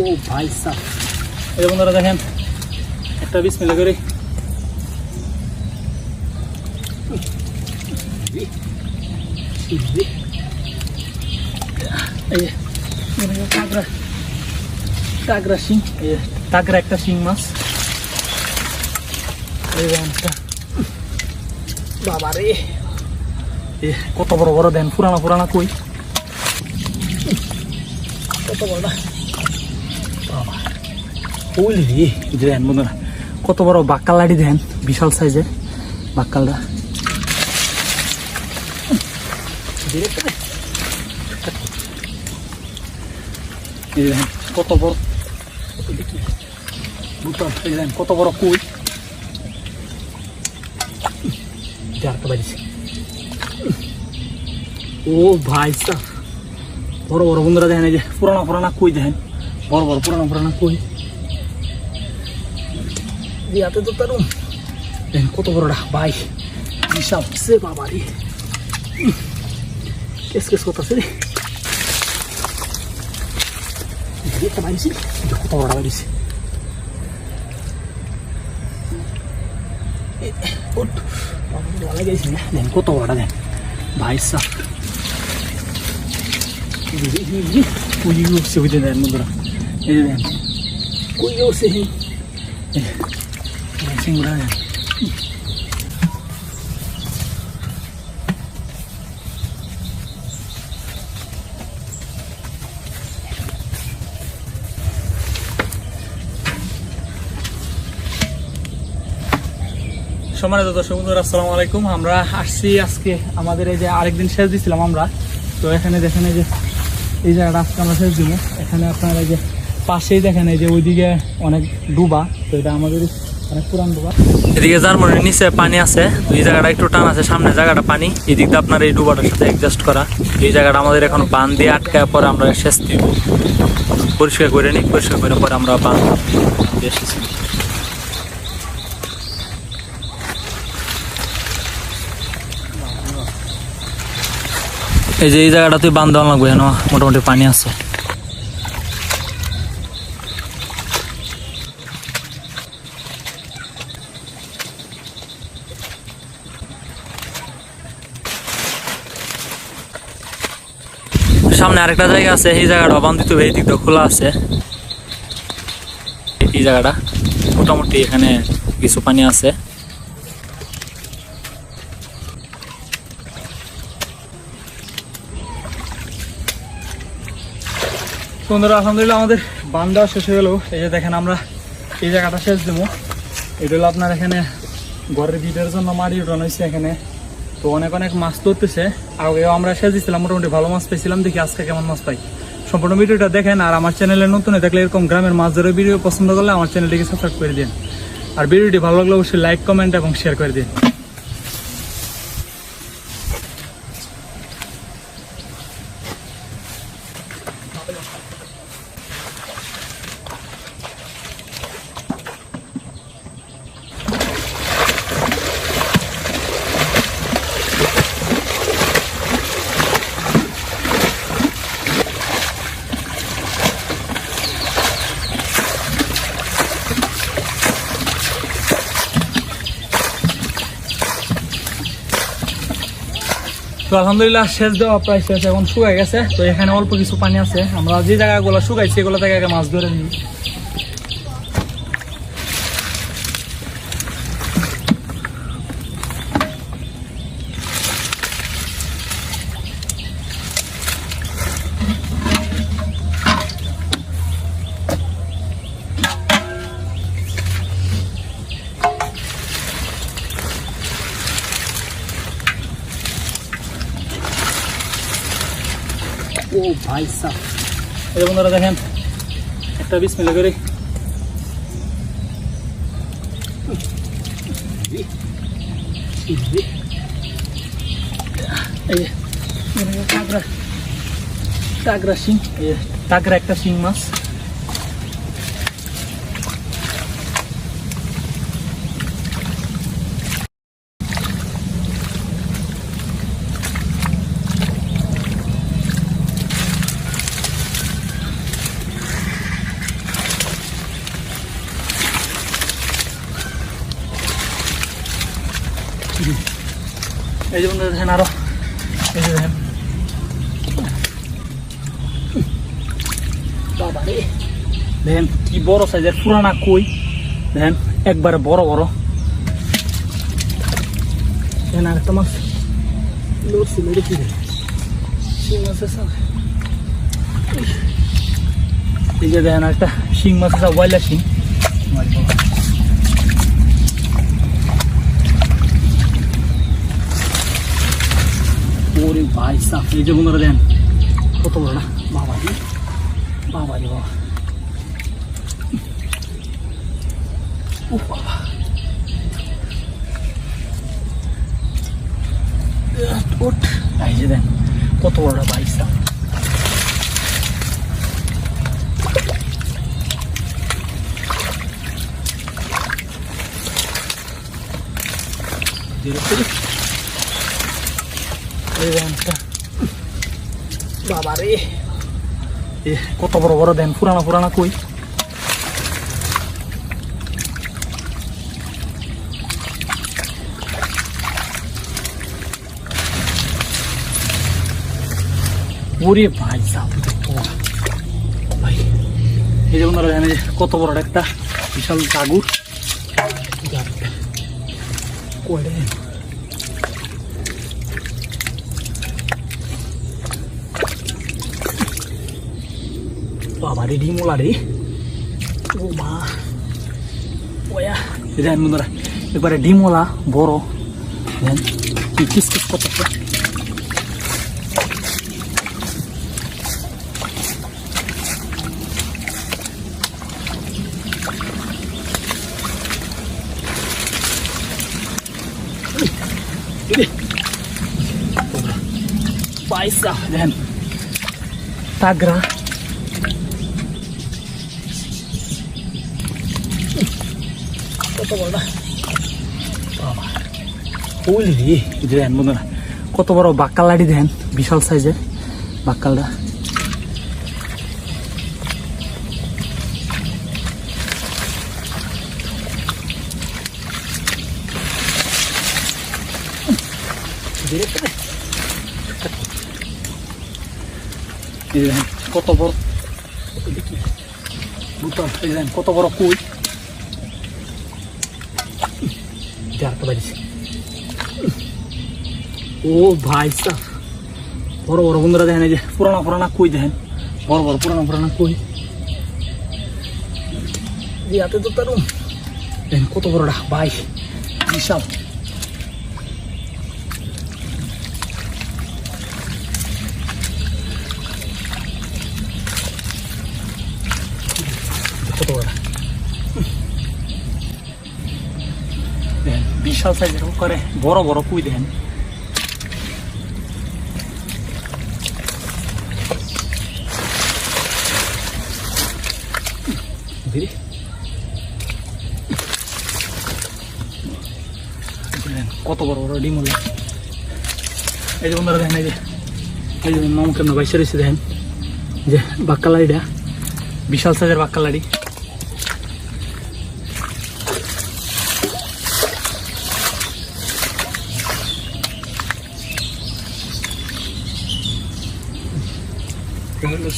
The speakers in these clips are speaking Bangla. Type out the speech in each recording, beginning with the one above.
ও ভাই এই বন্ধুরা দেখেন, একটা বিষ মিলে করে কাঁকড়া কাঁকড়া শিং কাঁকড়া একটা শিং মাছ। বাবা রে কত বড় বড় দেন, পুরানা পুরানা কই? কত বড় ওই রে বন্ধুরা, কত বড় বাক্কাল লাড়ি দেন, বিশাল সাইজের বাক্কালটা। কত বড় কত বড় কই বাজছে ও ভাই বড় বড় বন্ধুরা দেখেন এই যে পুরানা পুরানা কই দেখেন বড় বড় পুরানা পুরানা কই ইয়াতে তো তারুম দেখেন কত বড়টা ভাই। বিশাল সে বাবা রে কেস কেস কত বড়টা কত বড়টা ভাই, সাহ। কুড়ি উঠছে বুঝে দেন দেন সম্মানিত দর্শক বন্ধুরা, আসসালামু আলাইকুম। আমরা আসছি আজকে আমাদের এই যে আরেকদিন শেষ দিছিলাম আমরা। তো এখানে দেখেন এই যে, এই জায়গাটা আজকে আমরা শেষ দিব। এখানে আপনার এই যে পাশেই দেখেন এই যে ওইদিকে অনেক ডুবা। তো এটা আমাদের এদিকে জার্মানির নিচে পানি আছে এই জায়গাটা একটু টান আছে, সামনে জায়গাটা পানি, এদিক দিয়ে আপনার এই ডুবাটার সাথে অ্যাডজাস্ট করা। এই জায়গাটা আমাদের এখন বান দিয়ে আটকায় পরে আমরা শেষ দিব। পরিষ্কার করে নিই, পরিষ্কার করে পরে আমরা বান এসেছি এই যে এই জায়গাটা তুই বান্ধ লাগবে না মোটামুটি পানি আছে। সামনে আরেকটা জায়গা আছে এই জায়গাটা বান্ধিত এই দিকটা খোলা আছে। এই জায়গাটা মোটামুটি এখানে কিছু পানি আছে। বন্ধুরা, আলহামদুলিল্লাহ আমাদের বান দেওয়া শেষ হয়ে গেল। এই যে দেখেন আমরা এই জায়গাটা শেষ দেবো। এটা হলো আপনার এখানে ঘরের ভিটের জন্য মারি উঠানো হয়েছে এখানে। তো অনেক অনেক মাছ ধরতেছে। আগেও আমরা দিচ্ছিলাম মোটামুটি ভালো মাছ পেয়েছিলাম। দেখি আজকে কেমন মাছ পাই। সম্পূর্ণ ভিডিওটা দেখেন আর আমার চ্যানেলে নতুন দেখলে এরকম গ্রামের মাছ ধরে ভিডিও পছন্দ করলে আমার চ্যানেলটিকে সাবস্ক্রাইব করে দিন। আর ভিডিওটি ভালো লাগলে অবশ্যই লাইক কমেন্ট এবং শেয়ার করে দিন। আলহামদুলিল্লাহ শেষ দেওয়া প্রায় শেষ এখন শুকাই গেছে। তো এখানে অল্প কিছু পানি আছে। আমরা যে জায়গাগুলো শুকাইছি, এগুলো থেকে মাছ ধরে নিই। ভাই সাহ। এই যে বন্ধুরা দেখেন, একটা বিষ মিলে করে। এই যে মনে হয় কাঁকড়া কাঁকড়া শিং, এই যে কাঁকড়া একটা শিং মাছ। এই যে বন্ধুরা দেখেন আরও। এই যে দেখেন। দেখেন কি বড় সাইজের পুরানা কই। দেখেন, একবারে বড় বড়। দেখেন আরেকটা মাছ। লড়ছি, লড়ে কি রে? শিং মাছ আছে। না? এই যে দেখেন একটা শিং মাছ আছে, ওয়াইলা শিং মাছ বড়। ওরে ভাই সাপ এই যে বন্ধুরা দেন। কত বড় না? বাবা রে বাবা। রে বাবা। ও বাবা ওঠ এই যে দেন, কত বড় দেন এ, কত বড় বড় দেন পুরানা পুরানা কই? ওরে ভাই ভাই এই যে ওনারা জানে যে কত বড় একটা বিশাল কাগুর কই রে বাবা রে ডিমোলা রে ও মা ওয়া দেন বন্ধুরা একবারে ডিমোলা বড় দেন কি কিস কিস করতেছে পয়সা দেন তাগরা কত বড় ওলি রে এই বন্ধুরা কত বড় বাক্কাল লাড়ি দেন, বিশাল সাইজের বাক্কালটা। দেখেন কত বড় দেখেন কত বড় কুই? বাজছে ও ভাই সাহ বড় বড় বন্ধুরা দেখেন এই যে পুরানা পুরানা কই দেখেন? বড় বড় পুরানা পুরানা কই? হাতে তো তার দেখেন কত বড়টা ভাই। বিশাল কত বড়টা বিশাল সাইজের করে। বড় বড় কুই দেখেন, কত বড় বড় ডিম হলো। এই যে বন্ধুরা দেখেন এই যে এই যে মামু কেমন বাইসে রয়েছে দেখেন। যে বাক্কালাড়িটা বিশাল সাইজের বাক্কালাড়ি।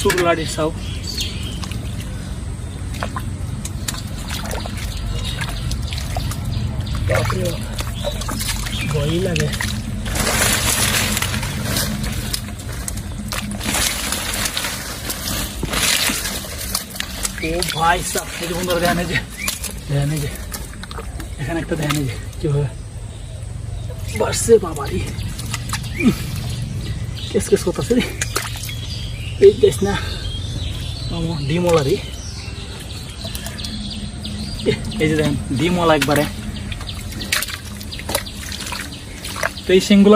শুরু লাড়ি সাও বাপরে বাপ, ভয়ই লাগে ও ভাই সাহ এই যে বন্ধুরা ধ্যান এই যে ধ্যান এই যে এখানে একটা ধ্যান এই যে কীভাবে বাড়ছে বাবারি কেস কেস করতেছে রে ডিমওয়ালারি এই যে দেখেন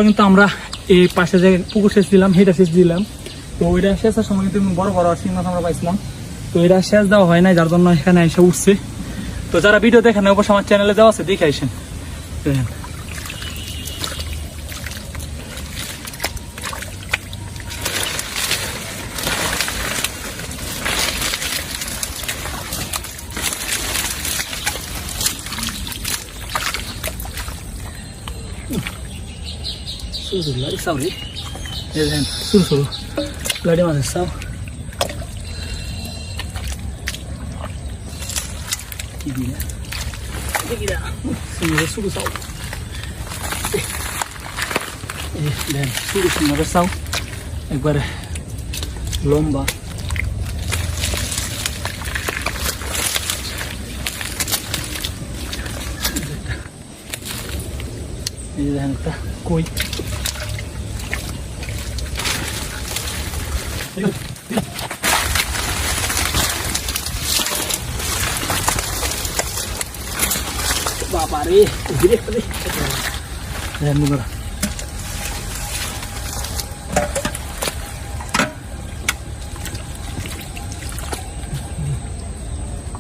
কিন্তু আমরা এই পাশে যে পুকুর সেচ দিলাম দিলাম। তো ওইটা সেচের সময় কিন্তু বড় বড় শিং মাছ আমরা পাইছিলাম। তো এটা সেচ দেওয়া হয় না যার জন্য এখানে এসে উঠছে। তো যারা ভিডিও দেখেন অবশ্যই আমার চ্যানেলে দেওয়া আছে, দেখে আসেন ছোটো ছোটো লাড়ি চাও রে এই দেখেন ছোটো ছোটো লাড়ি মাছের চাও কি দিলা কি দিলা সুন্দর ছোটো চাও এই দেখেন ছোটো সুন্দর চাও একবারে লম্বা এই যে দেখেন একটা কই বাবা রে ধীরে করে দেখেন বন্ধুরা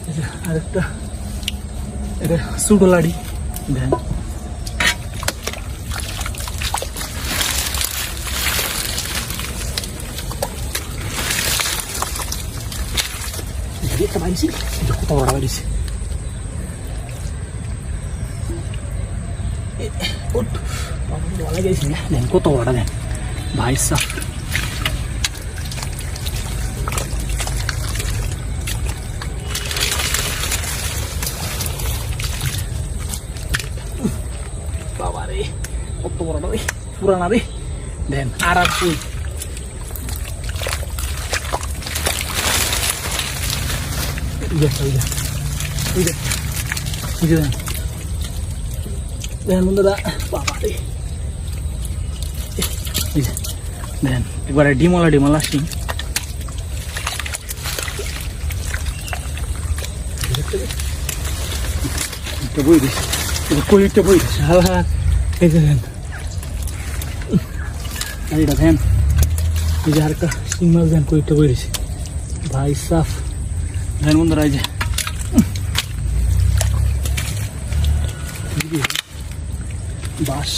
এই যে আরেকটা এটা লাড়ি দেখেন Jadi apa sih? Udah kok orang di sini. Udah, kamu dua lagi di sini. Dan kok tahu orang দেখেন বন্ধুরা বাবা রে এই যে, দেখেন একবারে ডিমলা ডিমলা সিং একটা বই দিস কই একটা বই দিস হালা এই যে দেখেন আর এটা দেখেন এই যে আর একটা সিং মাছ দেখেন কই একটা বই দিস ভাই সাফ দেখেন বন্ধুরা এই যে। বাস।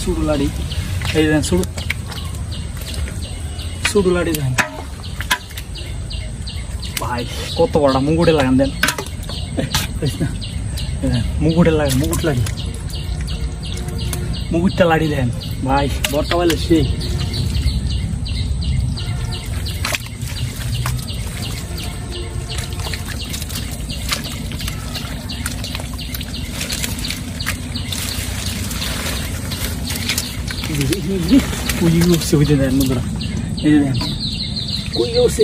সুড়ু লাড়ি এই দেন লাড়ি দেন ভাই কত বড় মুগুটে লাগান দেন মুগুটে লাগান মুগুট লাড়ি মুগুটটা লাড়ি দেন ভাই বর্তা বলে সেই কুই উঠছে বুঝে দেন বন্ধুরা এই যে দেন কুই উঠছে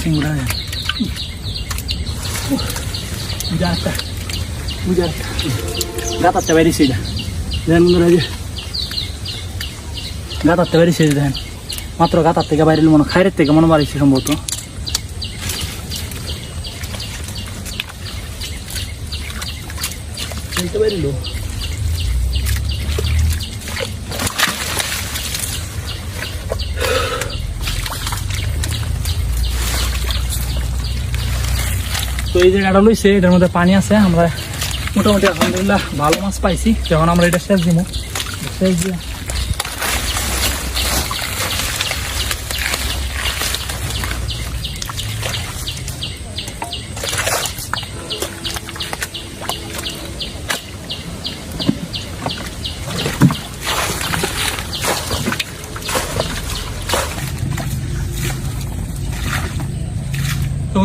চিংড়া দেন বুঝাটা বুঝাটা গাতারটা বাইরেছে এটা দেন বন্ধুরা এই যে গাতারটা বাইরেছে এই যে দেন মাত্র গাতার থেকে বাইরে মনে হয় খাইরের থেকে মনে বাড়িছে সম্ভবত খেলতে পারিল তো এই জায়গাটা লইছে, এটার মধ্যে পানি আছে, আমরা মোটামুটি আলহামদুলিল্লাহ ভালো মাছ পাইছি। যখন আমরা এটা শেষ দিব শেষ দিয়ে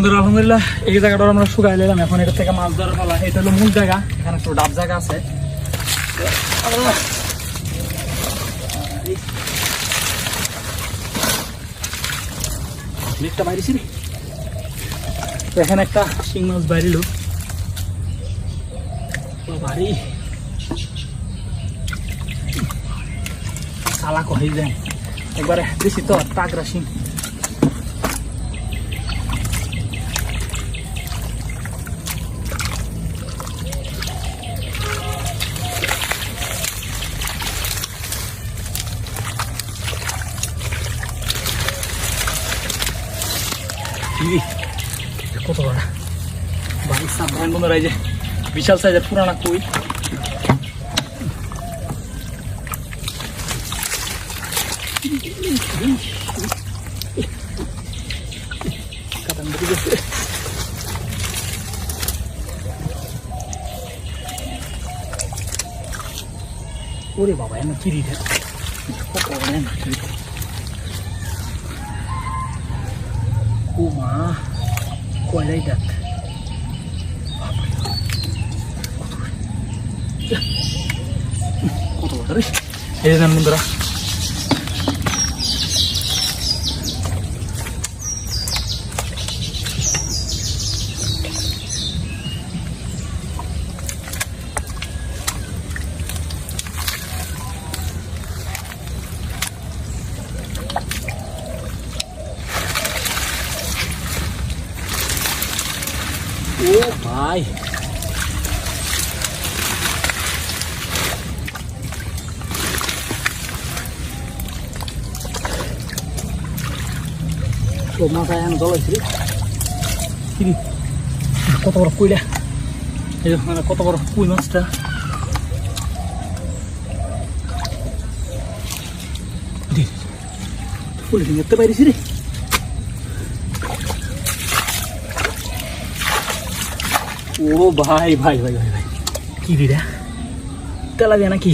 বন্ধুরা, আলহামদুলিল্লাহ, এই জায়গাটা আমরা শুকাই নিলাম। এখন এটা থেকে মাছ ধরার পালা। এটা হলো মূল জায়গা। এখানে একটু ডাব জায়গা আছে। এখানে একটা শিং মাছ বাইরিল। বাড়ি সালা কহে যায় একবারে বেশি তো তাগরা শিং। কত বড় ভাই সাবধান বন্ধুরা, এই যে বিশাল সাইজের পুরানা কুই। ওরে বাবা, এমন কিরি রে কয়লাই ডাক কত বড় রে এই বন্ধুরা। ও মাথায় এখন হয়েছে কিরি? কত বড় কুইলা? এই মানে কত বড় কুই মাছটা? ফুল পারিস রে? ও ভাই ভাই ভাই ভাই ভাই। কি দিদা তেলাপিয়া নাকি?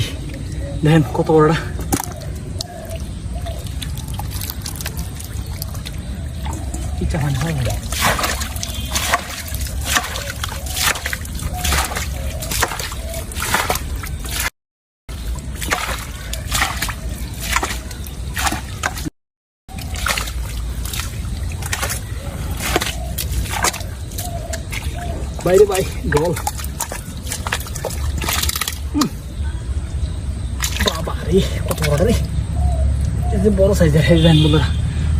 দেখেন কত বড়টা ইচ্ছা পানি হয় ভাই বাইরে ভাই জল। বাবা রে কত বড় এই যে বড় সাইজের হেডলাইন বন্ধুরা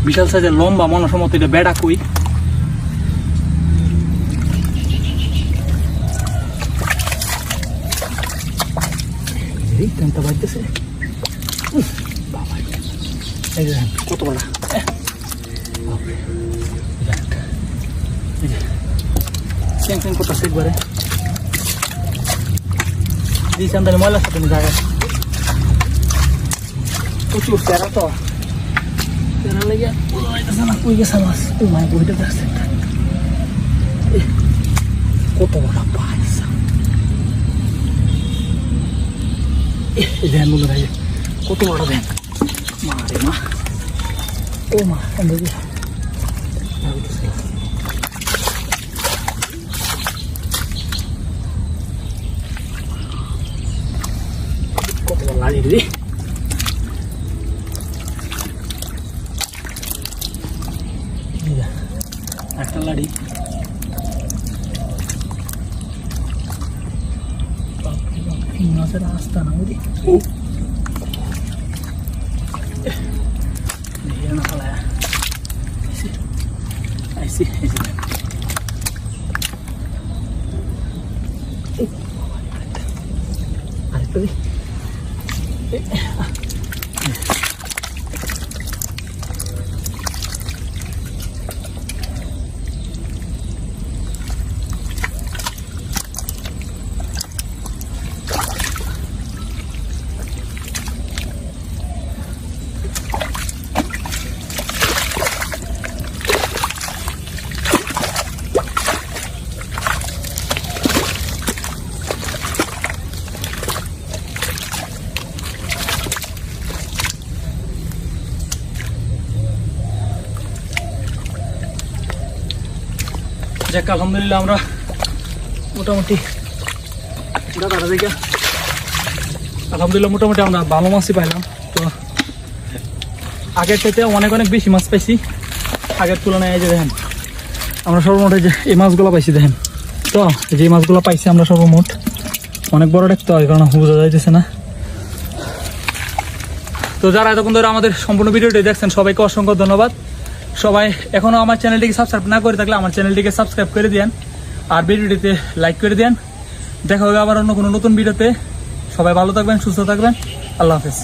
বিশাল সাইজের লম্বা মনে সম্মত এটা বেড়া কই। তেমটা বাজতেছে বাবা এই যে। এই যে ক্যাং ক্যাং করতেছে একবারে দিয়েছেন তাহলে ময়লা সাথে জায়গায় প্রচুর প্যারা তো প্যারা লেগে উড়াইতেছে না কই গেছে মাছ ও মাই বইটা দেখছে কত বড় পাইসা এই দেন বলে ভাই কত বড় দেন মা রে মা ও মা এমন কত বড় লাগে রে এই দেখ, একটা লাড়ি বাপরে বাপ, কি মাছের আস্তা না বুঝি দেখি না ফালায়া। আইসি, আইসি, এই যে দেখ। এই, আরেকটা, আরেকটা দি। এই, আহ, যাক আলহামদুলিল্লাহ আমরা মোটামুটি দেখে। আলহামদুলিল্লাহ মোটামুটি আমরা ভালো মাছই পাইলাম। তো আগের চাইতে অনেক অনেক বেশি মাছ পাইছি। আগের তুলনায় এই যে দেখেন আমরা সর্বমোট যে এই মাছগুলো পাইছি দেখেন। তো যে মাছগুলো পাইছি আমরা সর্বমোট অনেক বড় দেখতে হয় কারণ বোঝা যাইতেছে না। তো যারা এতক্ষণ ধরে আমাদের সম্পূর্ণ ভিডিওটি দেখছেন সবাইকে অসংখ্য ধন্যবাদ। সবাই এখনও আমার চ্যানেলটিকে সাবস্ক্রাইব না করে থাকলে আমার চ্যানেলটিকে সাবস্ক্রাইব করে দেন আর ভিডিওটিতে লাইক করে দেন দেখা হবে আবার অন্য কোনো নতুন ভিডিওতে। সবাই ভালো থাকবেন, সুস্থ থাকবেন। আল্লাহ হাফেজ।